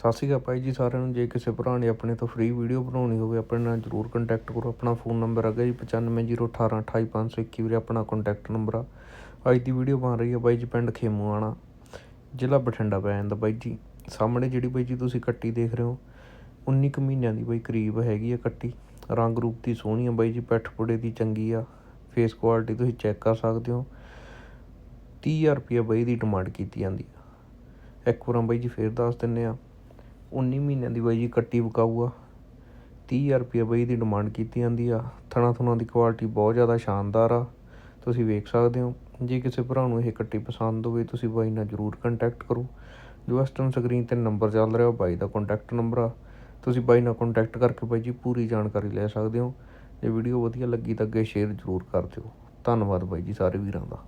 ਸਤਿ ਸ਼੍ਰੀ ਅਕਾਲ ਭਾਈ ਜੀ ਸਾਰਿਆਂ ਨੂੰ। ਜੇ ਕਿਸੇ ਭਰਾ ਨੇ ਆਪਣੇ ਤੋਂ ਫ੍ਰੀ ਵੀਡੀਓ ਬਣਾਉਣੀ ਹੋਵੇ, ਆਪਣੇ ਨਾਲ ਜਰੂਰ ਕੰਟੈਕਟ ਕਰੋ। ਆਪਣਾ ਫੋਨ ਨੰਬਰ ਹੈਗਾ ਜੀ 9501828521 ਵੀਰੇ, ਆਪਣਾ ਕੰਟੈਕਟ ਨੰਬਰ ਆ। ਅੱਜ ਦੀ ਵੀਡੀਓ ਬਣ ਰਹੀ ਹੈ ਬਾਈ ਜੀ ਪਿੰਡ ਖੇਮੂਆਣਾ, ਜ਼ਿਲ੍ਹਾ ਬਠਿੰਡਾ ਪੈ ਜਾਂਦਾ ਬਾਈ ਜੀ। ਸਾਹਮਣੇ ਜਿਹੜੀ ਬਾਈ ਜੀ ਤੁਸੀਂ ਕੱਟੀ ਦੇਖ ਰਹੇ ਹੋ 19 ਕੁ ਮਹੀਨਿਆਂ ਦੀ ਬਾਈ ਕਰੀਬ ਹੈਗੀ ਆ ਕੱਟੀ। ਰੰਗ ਰੂਪ ਦੀ ਸੋਹਣੀ ਆ ਬਾਈ ਜੀ, ਪਿੱਠ ਪੁੜੇ ਦੀ ਚੰਗੀ ਆ। ਫੇਸ ਕੁਆਲਿਟੀ ਤੁਸੀਂ ਚੈੱਕ ਕਰ ਸਕਦੇ ਹੋ। 30000 ਰੁਪਏ ਬਾਈ ਦੀ ਡਿਮਾਂਡ ਕੀਤੀ ਜਾਂਦੀ ਆ। ਇੱਕ ਵਾਰਾਂ ਬਾਈ ਜੀ ਫੇਰ ਦੱਸ ਦਿੰਨੇ ਆ 19 ਮਹੀਨਿਆਂ ਦੀ ਬਾਈ ਜੀ ਕੱਟੀ ਵਿਕਾਊ ਆ 30000 ਰੁਪਏ ਬਾਈ ਦੀ ਡਿਮਾਂਡ ਕੀਤੀ ਜਾਂਦੀ ਆ। ਥਣਾ ਥੁਣਾ ਦੀ ਕੁਆਲਿਟੀ ਬਹੁਤ ਜ਼ਿਆਦਾ ਸ਼ਾਨਦਾਰ ਆ। ਤੁਸੀਂ ਵੇਖ ਸਕਦੇ ਹੋ। ਜੇ ਕਿਸੇ ਭਰਾ ਨੂੰ ਇਹ ਕੱਟੀ ਪਸੰਦ ਹੋਵੇ, ਤੁਸੀਂ ਬਾਈ ਨਾਲ ਜਰੂਰ ਕੰਟੈਕਟ ਕਰੋ। ਜੋ ਵੈਸਟਰਨ ਸਕਰੀਨ ਤੇ ਨੰਬਰ ਚੱਲ ਰਿਹਾ, ਉਹ ਬਾਈ ਦਾ ਕੰਟੈਕਟ ਨੰਬਰ ਆ। ਤੁਸੀਂ ਬਾਈ ਨਾਲ ਕੰਟੈਕਟ ਕਰਕੇ ਬਾਈ ਜੀ ਪੂਰੀ ਜਾਣਕਾਰੀ ਲੈ ਸਕਦੇ ਹੋ। ਜੇ ਵੀਡੀਓ ਵਧੀਆ ਲੱਗੀ ਤਾਂ ਅੱਗੇ ਸ਼ੇਅਰ ਜਰੂਰ ਕਰ ਦਿਓ। ਧੰਨਵਾਦ ਬਾਈ ਜੀ ਸਾਰੇ ਵੀਰਾਂ ਦਾ।